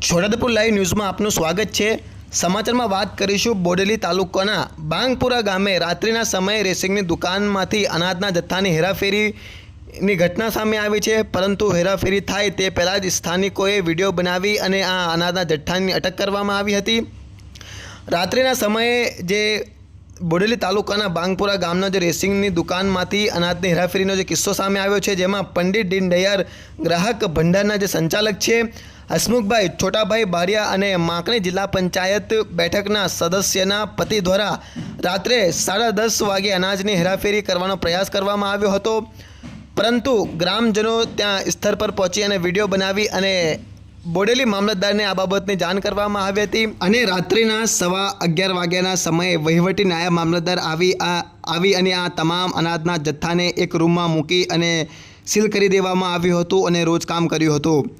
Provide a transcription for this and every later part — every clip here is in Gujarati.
છોટાઉદેપુર લાઈવ ન્યૂઝમાં આપનું સ્વાગત છે. સમાચારમાં વાત કરીશું બોડેલી તાલુકાના બાંગપુરા ગામે રાત્રિના સમયે રેસિંગની દુકાનમાંથી અનાજના જથ્થાની હેરાફેરીની ઘટના સામે આવી છે. પરંતુ હેરાફેરી થાય તે પહેલાં જ સ્થાનિકોએ વીડિયો બનાવી અને આ અનાજના જથ્થાની અટક કરવામાં આવી હતી. રાત્રિના સમયે જે બોડેલી તાલુકાના બાંગપુરા ગામના જે રેસિંગની દુકાનમાંથી અનાજની હેરાફેરીનો જે કિસ્સો સામે આવ્યો છે, જેમાં પંડિત દીન દયાળ ગ્રાહક ભંડારના જે સંચાલક છે, હસમુખભાઈ છોટાભાઈ બારિયા અને માંકણી જિલ્લા પંચાયત બેઠકના સદસ્યના પતિ દ્વારા રાત્રે સાડા દસ વાગે અનાજની હેરાફેરી કરવાનો પ્રયાસ કરવામાં આવ્યો હતો. પરંતુ ગ્રામજનો ત્યાં સ્થળ પર પહોંચી અને વીડિયો બનાવી અને બોડેલી મામલતદારને આ બાબતની જાણ કરવામાં આવી હતી અને રાત્રિના સવા અગિયાર વાગ્યાના સમયે વહીવટી નાયબ મામલતદાર આવી આ, આવી અને આ તમામ અનાજના જથ્થાને એક રૂમમાં મૂકી અને સીલ કરી દેવામાં આવ્યું હતું અને રોજ કામ કર્યું હતું.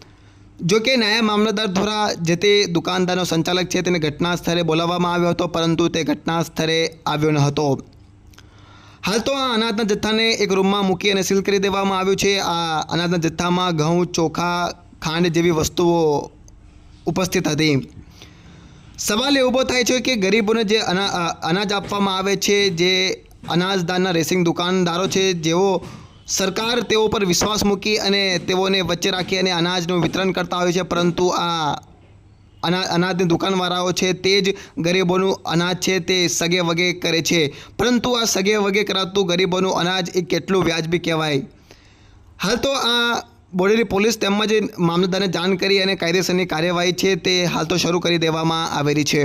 જો કે નાયબ મામલતદાર દ્વારા જે તે દુકાનદારનો સંચાલક છે તેને ઘટના સ્થળે બોલાવવામાં આવ્યો હતો, પરંતુ તે ઘટના સ્થળે આવ્યો ન હતો. હાલ તો આ અનાજના જથ્થાને એક રૂમમાં મૂકી અને સીલ કરી દેવામાં આવ્યું છે. આ અનાજના જથ્થામાં ઘઉં, ચોખા ખાંડ જેવી વસ્તુઓ ઉપસ્થિત હતી. સવાલ એ ઊભો થાય છે કે ગરીબોને જે અના અનાજ આપવામાં આવે છે, જે અનાજદારના રેસિંગ દુકાનદારો છે, જેઓ સરકાર તેઓ પર વિશ્વાસ મૂકી અને તેઓને વચ્ચે રાખી અને અનાજનું વિતરણ કરતા હોય છે, પરંતુ આ અના, અનાજની દુકાનવાળાઓ છે તે જ ગરીબોનું અનાજ છે, તે સગે વગે કરે છે. પરંતુ આ સગે વગે કરાતું ગરીબોનું અનાજ એ કેટલું વ્યાજબી કહેવાય? હાલ તો આ બોડેલી પોલીસ તેમજ મામલતદારને જાણ કરી અને કાયદેસરની કાર્યવાહી છે તે હાલ તો શરૂ કરી દેવામાં આવેલી છે.